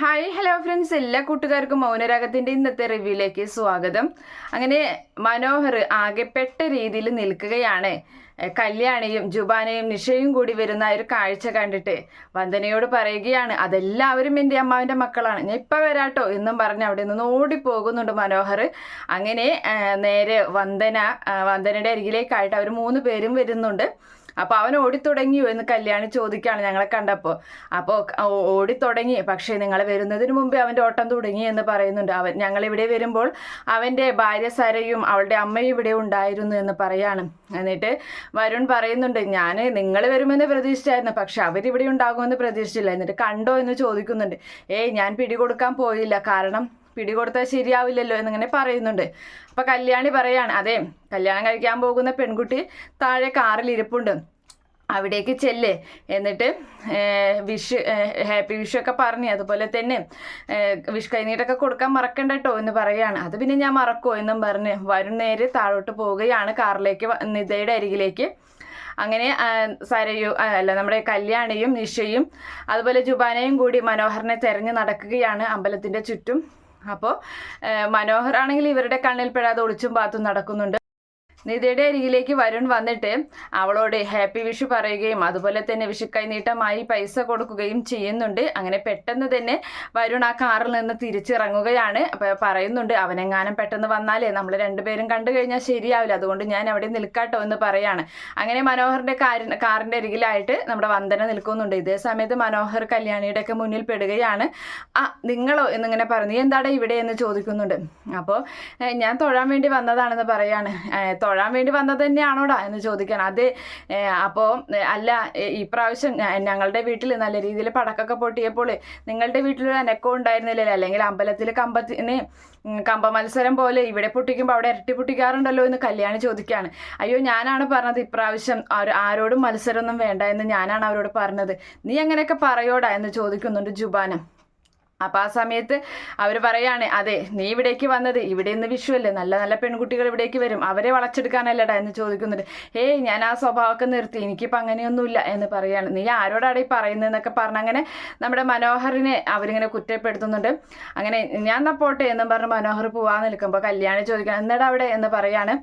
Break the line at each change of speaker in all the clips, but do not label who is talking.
Hi hello friends എല്ലാ കൂട്ടുകാർക്കും മൗനരാഗത്തിന്റെ ഇന്നത്തെ റിവ്യൂയിലേക്ക് സ്വാഗതം. അങ്ങനെ മനോഹർ ആകെപ്പെട്ട രീതിയിൽ നിൽക്കുകയാണ്. കല്യാണിയും ജുബാനയും നിഷയും കൂടി വരുന്ന ഒരു കാഴ്ച കണ്ടിട്ട് വന്ദനയോട് പറയുകയാണ് അതെല്ലാവരും എന്റെ അമ്മാവിന്റെ മക്കളാണ്. ഞാൻ ഇപ്പം വരാട്ടോ എന്നും പറഞ്ഞ് അവിടെ നിന്ന് ഓടിപ്പോകുന്നുണ്ട് മനോഹർ. അങ്ങനെ നേരെ വന്ദന വന്ദനയുടെ അരികിലേക്കായിട്ട് അവർ മൂന്ന് പേരും വരുന്നുണ്ട്. അപ്പോൾ അവൻ ഓടിത്തുടങ്ങിയോ എന്ന് കല്യാണി ചോദിക്കുകയാണ് ഞങ്ങളെ കണ്ടപ്പോൾ. അപ്പോൾ ഓടിത്തുടങ്ങി. പക്ഷേ നിങ്ങൾ വരുന്നതിന് മുമ്പേ അവന്റെ ഓട്ടം തുടങ്ങി എന്ന് പറയുന്നുണ്ട് അവൻ. ഞങ്ങൾ ഇവിടെ വരുമ്പോൾ അവന്റെ ഭാര്യ സരയും അവളുടെ അമ്മയും ഇവിടെ ഉണ്ടായിരുന്നു എന്ന് പറയാണ്. എന്നിട്ട് വരുൺ പറയുന്നുണ്ട് ഞാൻ നിങ്ങൾ വരുമെന്ന് പ്രതീക്ഷിച്ചായിരുന്നു. പക്ഷെ അവരിവിടെ ഉണ്ടാകുമെന്ന് പ്രതീക്ഷിച്ചില്ല. എന്നിട്ട് കണ്ടോ എന്ന് ചോദിക്കുന്നുണ്ട്. ഏയ് ഞാൻ പിടികൊടുക്കാൻ പോയില്ല. കാരണം പിടികൊടുത്താൽ ശരിയാവില്ലല്ലോ എന്നിങ്ങനെ പറയുന്നുണ്ട്. അപ്പൊ കല്യാണി പറയാണ് അതെ കല്യാണം കഴിക്കാൻ പോകുന്ന പെൺകുട്ടി താഴെ കാറിൽ ഇരിപ്പുണ്ട്. അവിടേക്ക് ചെല്ലേ. എന്നിട്ട് വിഷ് ഹാപ്പി വിഷു ഒക്കെ പറഞ്ഞു അതുപോലെ തന്നെ വിഷ് കൈനീട്ടൊക്കെ കൊടുക്കാൻ മറക്കണ്ട കേട്ടോ എന്ന് പറയാണ്. അത് പിന്നെ ഞാൻ മറക്കുമോ എന്നും പറഞ്ഞ് വരും നേരെ താഴോട്ട് പോവുകയാണ് കാറിലേക്ക് നിതയുടെ അരികിലേക്ക്. അങ്ങനെ സരയു അല്ല നമ്മുടെ കല്യാണിയും നിഷയും അതുപോലെ ജുബാനയും കൂടി മനോഹറിനെ തെരഞ്ഞു നടക്കുകയാണ് അമ്പലത്തിന്റെ ചുറ്റും. അപ്പോൾ മനോഹർ ആണെങ്കിൽ ഇവരുടെ കണ്ണിൽ പെടാതെ ഒളിച്ചും പാത്തും നടക്കുന്നുണ്ട്. നിധിയുടെ അരികിലേക്ക് വരുൺ വന്നിട്ട് അവളോട് ഹാപ്പി വിഷു പറയുകയും അതുപോലെ തന്നെ വിഷു കൈനീട്ടമായി പൈസ കൊടുക്കുകയും ചെയ്യുന്നുണ്ട്. അങ്ങനെ പെട്ടെന്ന് തന്നെ വരുൺ ആ കാറിൽ നിന്ന് തിരിച്ചിറങ്ങുകയാണ്. പറയുന്നുണ്ട് അവനെങ്ങാനും പെട്ടെന്ന് വന്നാലേ നമ്മൾ രണ്ടുപേരും കണ്ടു കഴിഞ്ഞാൽ ശരിയാവില്ല. അതുകൊണ്ട് ഞാൻ അവിടെ നിൽക്കാട്ടോ എന്ന് പറയാണ്. അങ്ങനെ മനോഹറിന്റെ കാറിന്റെ അരികിലായിട്ട് നമ്മുടെ വന്ദന നിൽക്കുന്നുണ്ട്. ഇതേ സമയത്ത് മനോഹർ കല്യാണിയുടെ ഒക്കെ മുന്നിൽ പെടുകയാണ്. ആ നിങ്ങളോ? എന്നിങ്ങനെ പറഞ്ഞു. "നീ എന്താടാ ഇവിടെ? എന്ന് ചോദിക്കുന്നുണ്ട്. അപ്പോൾ ഞാൻ തൊഴാൻ വേണ്ടി വന്നതാണെന്ന് പറയാണ്. "ഏ, തൊഴാൻ വേണ്ടി വന്നത് തന്നെയാണോടാ എന്ന് ചോദിക്കാൻ. അത് അപ്പോൾ അല്ല ഇപ്രാവശ്യം ഞങ്ങളുടെ വീട്ടിൽ നല്ല രീതിയിൽ പടക്കൊക്കെ പൊട്ടിയപ്പോൾ നിങ്ങളുടെ വീട്ടിലൊരു അനക്കം ഉണ്ടായിരുന്നില്ലല്ലോ അല്ലെങ്കിൽ അമ്പലത്തിൽ കമ്പത്തിന് കമ്പ മത്സരം പോലെ ഇവിടെ പൊട്ടിക്കുമ്പോൾ അവിടെ ഇരട്ടി പൊട്ടിക്കാറുണ്ടല്ലോ എന്ന് കല്യാണി ചോദിക്കുകയാണ് അയ്യോ ഞാനാണ് പറഞ്ഞത് ഇപ്രാവശ്യം ആര് ആരോടും മത്സരമൊന്നും വേണ്ട എന്ന് ഞാനാണ് അവരോട് പറഞ്ഞത്. നീ അങ്ങനെയൊക്കെ പറയോടാ എന്ന് ചോദിക്കുന്നുണ്ട് ജുബാന. അപ്പം ആ സമയത്ത് അവർ പറയാണ് അതെ നീ ഇവിടേക്ക് വന്നത് ഇവിടെ നിന്ന് വിഷുവല്ലേ നല്ല നല്ല പെൺകുട്ടികൾ ഇവിടേക്ക് വരും അവരെ വളച്ചെടുക്കാനല്ലടാ എന്ന് ചോദിക്കുന്നുണ്ട്. ഏയ് ഞാൻ ആ സ്വഭാവമൊക്കെ നിർത്തി എനിക്കിപ്പോൾ അങ്ങനെയൊന്നുമില്ല എന്ന് പറയാണ്. നീ ആരോടാണ് ഈ പറയുന്നതെന്നൊക്കെ പറഞ്ഞ് അങ്ങനെ നമ്മുടെ മനോഹറിനെ അവരിങ്ങനെ കുറ്റപ്പെടുത്തുന്നുണ്ട്. അങ്ങനെ ഞാൻ നപ്പോട്ടെ പോട്ടെ എന്നും പറഞ്ഞ് മനോഹർ പോവാൻ നിൽക്കുമ്പോൾ കല്യാണം ചോദിക്കണം എന്നിടാ അവിടെ? എന്ന് പറയാണ്.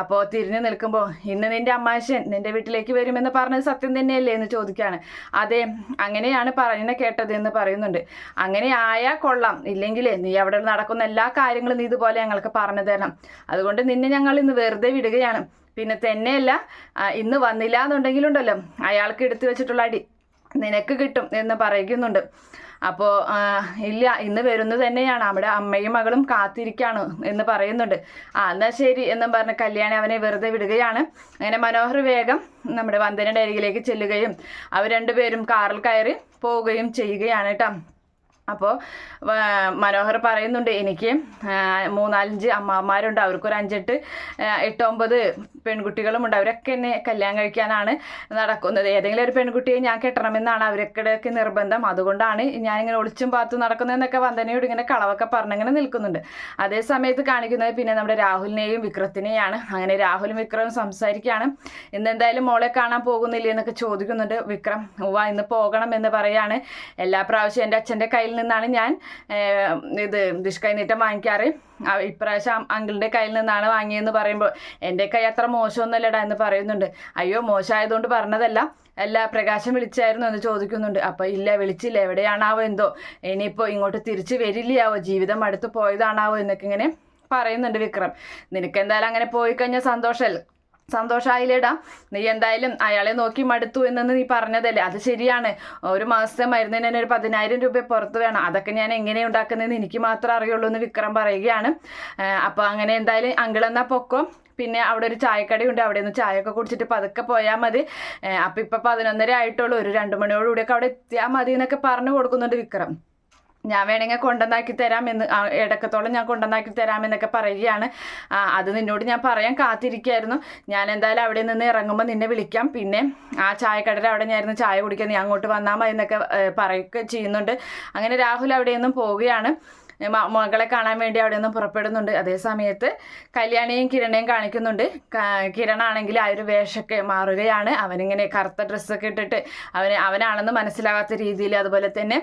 അപ്പോൾ തിരിഞ്ഞു നിൽക്കുമ്പോൾ ഇന്ന് നിന്റെ അമ്മാശൻ നിന്റെ വീട്ടിലേക്ക് വരുമെന്ന് പറഞ്ഞത് സത്യം തന്നെയല്ലേ? എന്ന് ചോദിക്കുകയാണ് അതെ അങ്ങനെയാണ് പറയുന്നത് കേട്ടത് എന്ന് പറയുന്നുണ്ട്. അങ്ങനെ ആയാൽ കൊള്ളാം. ഇല്ലെങ്കിൽ നീ അവിടെ നടക്കുന്ന എല്ലാ കാര്യങ്ങളും നീ ഇതുപോലെ ഞങ്ങൾക്ക് പറഞ്ഞു തരണം. അതുകൊണ്ട് നിന്നെ ഞങ്ങൾ ഇന്ന് വെറുതെ വിടുകയാണ്. പിന്നെ തന്നെയല്ല ഇന്ന് വന്നില്ല എന്നുണ്ടെങ്കിലുണ്ടല്ലോ അയാൾക്ക് എടുത്തു വെച്ചിട്ടുള്ള അടി നിനക്ക് കിട്ടും എന്ന് പറയുന്നുണ്ട്. അപ്പോൾ ഇല്ല ഇന്ന് വരുന്നത് തന്നെയാണ്. അവിടെ അമ്മയും മകളും കാത്തിരിക്കാണ് എന്ന് പറയുന്നുണ്ട്. ആ എന്നാൽ ശരി എന്നും പറഞ്ഞ് കല്യാണി അവനെ വെറുതെ വിടുകയാണ്. അങ്ങനെ മനോഹർ വേഗം നമ്മുടെ വന്ദനയുടെ അരികിലേക്ക് ചെല്ലുകയും അവർ രണ്ടുപേരും കാറിൽ കയറി പോവുകയും ചെയ്യുകയാണ് കേട്ടോ. അപ്പോൾ മനോഹർ പറയുന്നുണ്ട് എനിക്ക് മൂന്നാലഞ്ച് അമ്മമാരുണ്ട് അവർക്കൊരു അഞ്ചെട്ട് എട്ടൊമ്പത് പെൺകുട്ടികളുമുണ്ട്. അവരൊക്കെ എന്നെ കല്യാണം കഴിക്കാനാണ് നടക്കുന്നത്. ഏതെങ്കിലും ഒരു പെൺകുട്ടിയെ ഞാൻ കെട്ടണമെന്നാണ് അവരൊക്കെ നിർബന്ധം. അതുകൊണ്ടാണ് ഞാനിങ്ങനെ ഒളിച്ചും പാത്തും നടക്കുന്നതെന്നൊക്കെ വന്ദനയോട് ഇങ്ങനെ കളവൊക്കെ പറഞ്ഞിങ്ങനെ നിൽക്കുന്നുണ്ട്. അതേ സമയത്ത് കാണിക്കുന്നത് പിന്നെ നമ്മുടെ രാഹുലിനെയും വിക്രത്തിനെയാണ്. അങ്ങനെ രാഹുലും വിക്രവും സംസാരിക്കുകയാണ്. ഇന്ന് എന്തായാലും മോളെ കാണാൻ പോകുന്നില്ലേ എന്നൊക്കെ ചോദിക്കുന്നുണ്ട്. വിക്രം ഉവ്വ ഇന്ന് പോകണം എന്ന് പറയാണ്. എല്ലാ പ്രാവശ്യം എന്റെ അച്ഛന്റെ കയ്യിൽ നിന്നാണ് ഞാൻ ഇത് ദുഷ്കൈനീട്ടം വാങ്ങിക്കാറ്. ഇപ്രാവശ്യം അങ്കിളിന്റെ കയ്യിൽ നിന്നാണ് വാങ്ങിയെന്ന് പറയുമ്പോൾ എന്റെ കൈ അത്ര മോശമൊന്നുമല്ലടാ എന്ന് പറയുന്നുണ്ട്. അയ്യോ മോശമായതുകൊണ്ട് പറഞ്ഞതല്ല. അല്ല പ്രകാശം വിളിച്ചായിരുന്നു എന്ന് ചോദിക്കുന്നുണ്ട്. അപ്പോൾ ഇല്ല വിളിച്ചില്ല. എവിടെയാണാവോ എന്തോ. ഇനിയിപ്പോൾ ഇങ്ങോട്ട് തിരിച്ച് വരില്ലയാവോ ജീവിതം അടുത്ത് പോയതാണാവോ എന്നൊക്കെ ഇങ്ങനെ പറയുന്നുണ്ട് വിക്രം. നിനക്ക് എന്തായാലും അങ്ങനെ പോയി കഴിഞ്ഞാൽ സന്തോഷമല്ല സന്തോഷമായില്ലേടാ നീ എന്തായാലും അയാളെ നോക്കി മടുത്തു എന്നു നീ പറഞ്ഞതല്ലേ. അത് ശരിയാണ്. ഒരു മാസത്തെ മരുന്നിന് തന്നെ ഒരു പതിനായിരം രൂപ പുറത്ത് വേണം. അതൊക്കെ ഞാൻ എങ്ങനെ ഉണ്ടാക്കുന്നതെന്ന് എനിക്ക് മാത്രമേ അറിയുള്ളൂ എന്ന് വിക്രം പറയുകയാണ്. അപ്പോൾ അങ്ങനെ എന്തായാലും അങ്കിളെന്നാ പൊക്കോ. പിന്നെ അവിടെ ഒരു ചായക്കടയുണ്ട് അവിടെ നിന്ന് ചായ ഒക്കെ കുടിച്ചിട്ട് പതുക്കെ പോയാൽ മതി. അപ്പം ഇപ്പം പതിനൊന്നര ആയിട്ടുള്ളൂ. ഒരു രണ്ട് മണിയോടുകൂടിയൊക്കെ അവിടെ എത്തിയാൽ മതി എന്നൊക്കെ പറഞ്ഞു കൊടുക്കുന്നുണ്ട് വിക്രം. ഞാൻ വേണമെങ്കിൽ കൊണ്ടുവന്നാക്കി തരാം എന്ന് ഇടക്കത്തോളം ഞാൻ കൊണ്ടുവന്നാക്കി തരാം എന്നൊക്കെ പറയുകയാണ്. അത് നിന്നോട് ഞാൻ പറയാൻ കാത്തിരിക്കുകയായിരുന്നു. ഞാൻ എന്തായാലും അവിടെ നിന്ന് ഇറങ്ങുമ്പോൾ നിന്നെ വിളിക്കാം. പിന്നെ ആ ചായക്കടയിൽ അവിടെ ഞായിരുന്നു ചായ കുടിക്കാൻ നീ അങ്ങോട്ട് വന്നാൽ മതി എന്നൊക്കെ പറയുകയൊക്കെ പറയുക ചെയ്യുന്നുണ്ട്. അങ്ങനെ രാഹുൽ അവിടെ നിന്നും പോവുകയാണ്. മകളെ കാണാൻ വേണ്ടി അവിടെ നിന്ന് പുറപ്പെടുന്നുണ്ട്. അതേസമയത്ത് കല്യാണിയും കിരണയും കാണിക്കുന്നുണ്ട്. കിരണാണെങ്കിൽ ആ ഒരു വേഷമൊക്കെ മാറുകയാണ്. അവനിങ്ങനെ കറുത്ത ഡ്രസ്സൊക്കെ ഇട്ടിട്ട് അവന് അവനാണെന്ന് മനസ്സിലാകാത്ത രീതിയിൽ അതുപോലെ തന്നെ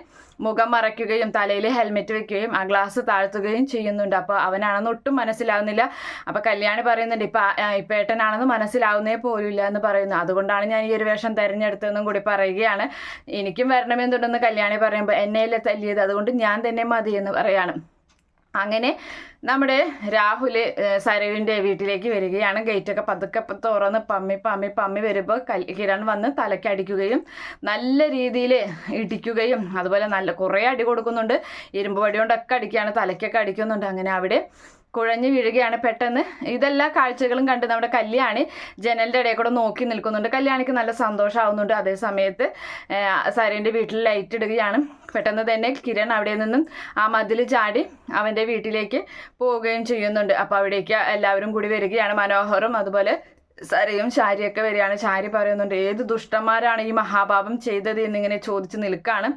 മുഖം മറയ്ക്കുകയും തലയിൽ ഹെൽമെറ്റ് വെക്കുകയും ആ ഗ്ലാസ് താഴ്ത്തുകയും ചെയ്യുന്നുണ്ട്. അപ്പോൾ അവനാണെന്ന് ഒട്ടും മനസ്സിലാവുന്നില്ല. അപ്പോൾ കല്യാണി പറയുന്നുണ്ട് ഇപ്പം ഇപ്പം ഏട്ടനാണെന്ന് മനസ്സിലാവുന്നേ പോലുമില്ല എന്ന് പറയുന്നു. അതുകൊണ്ടാണ് ഞാൻ ഈ ഒരു വേഷം തിരഞ്ഞെടുത്തതെന്നും കൂടി പറയുകയാണ്. എനിക്കും വരണമെന്നുണ്ടെന്ന് കല്യാണി പറയുമ്പോൾ എന്നെയല്ലേ തല്ലിയത്? അതുകൊണ്ട് ഞാൻ തന്നെ മതി എന്ന് പറയാണ് അങ്ങനെ നമ്മുടെ രാഹുൽ സരവിന്റെ വീട്ടിലേക്ക് വരികയാണ്. ഗേറ്റൊക്കെ പതുക്കെ തുറന്ന് പമ്മി പമ്മി പമ്മി വരുമ്പോൾ കൽ കിരൺ വന്ന് തലക്കടിക്കുകയും നല്ല രീതിയിൽ ഇടിക്കുകയും അതുപോലെ നല്ല കുറേ അടി കൊടുക്കുന്നുണ്ട്. ഇരുമ്പ് വടി കൊണ്ടൊക്കെ അടിക്കുകയാണ് തലയ്ക്കൊക്കെ അടിക്കുന്നുണ്ട്. അങ്ങനെ അവിടെ കുഴഞ്ഞു വീഴുകയാണ് പെട്ടെന്ന്. ഇതെല്ലാ കാഴ്ചകളും കണ്ട് നമ്മുടെ കല്യാണി ജനലിന്റെ ഇടയിൽ കൂടെ നോക്കി നിൽക്കുന്നുണ്ട്. കല്യാണിക്ക് നല്ല സന്തോഷമാവുന്നുണ്ട് അതേ സമയത്ത്. സരേന്റെ വീട്ടിൽ ലൈറ്റ് ഇടുകയാണ്. പെട്ടെന്ന് തന്നെ കിരൺ അവിടെ നിന്നും ആ മതിൽ ചാടി അവന്റെ വീട്ടിലേക്ക് പോവുകയും ചെയ്യുന്നുണ്ട്. അപ്പോൾ അവിടേക്ക് എല്ലാവരും കൂടി വരികയാണ്. മനോഹറും അതുപോലെ സരയും ശാരിയൊക്കെ വരികയാണ്. ശാരി പറയുന്നുണ്ട് ഏത് ദുഷ്ടന്മാരാണ് ഈ മഹാപാപം ചെയ്തത്? എന്നിങ്ങനെ ചോദിച്ച് നിൽക്കുകയാണ്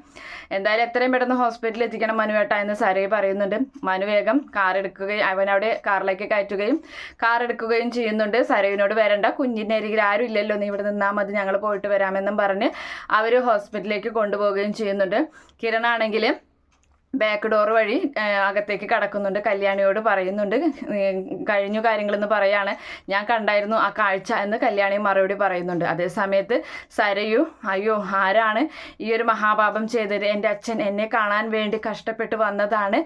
എന്തായാലും എത്രയും പെട്ടെന്ന് ഹോസ്പിറ്റലിൽ എത്തിക്കണം മനുവേട്ട എന്ന് സരയെ പറയുന്നുണ്ട്. മനു വേഗം കാർ എടുക്കുകയും അവിടെ കാറിലേക്ക് കയറ്റുകയും കാർ എടുക്കുകയും ചെയ്യുന്നുണ്ട്. സരയുവിനോട് വരണ്ട കുഞ്ഞിന്റെ അരികിൽ ആരും ഇല്ലല്ലോ. നീ ഇവിടെ നിന്നാൽ മതി. ഞങ്ങൾ പോയിട്ട് വരാമെന്നും പറഞ്ഞ് അവർ ഹോസ്പിറ്റലിലേക്ക് കൊണ്ടുപോവുകയും ചെയ്യുന്നുണ്ട്. കിരണാണെങ്കിൽ ബാക്ക് ഡോർ വഴി അകത്തേക്ക് കടക്കുന്നുണ്ട്. കല്യാണിയോട് പറയുന്നുണ്ട്. കഴിഞ്ഞു കാര്യങ്ങളെന്ന് പറയാണ്. ഞാൻ കണ്ടായിരുന്നു ആ കാഴ്ച എന്ന് കല്യാണി മറുപടി പറയുന്നുണ്ട്. അതേ സമയത്ത് സരയു അയ്യോ ആരാണ് ഈ ഒരു മഹാപാപം ചെയ്തത്? എന്റെ അച്ഛൻ എന്നെ കാണാൻ വേണ്ടി കഷ്ടപ്പെട്ട് വന്നതാണ്.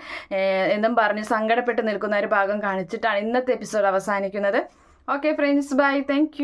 എന്നും പറഞ്ഞ് സങ്കടപ്പെട്ട് നിൽക്കുന്ന ഒരു ഭാഗം കാണിച്ചിട്ടാണ് ഇന്നത്തെ എപ്പിസോഡ് അവസാനിക്കുന്നത്. Okay friends bye thank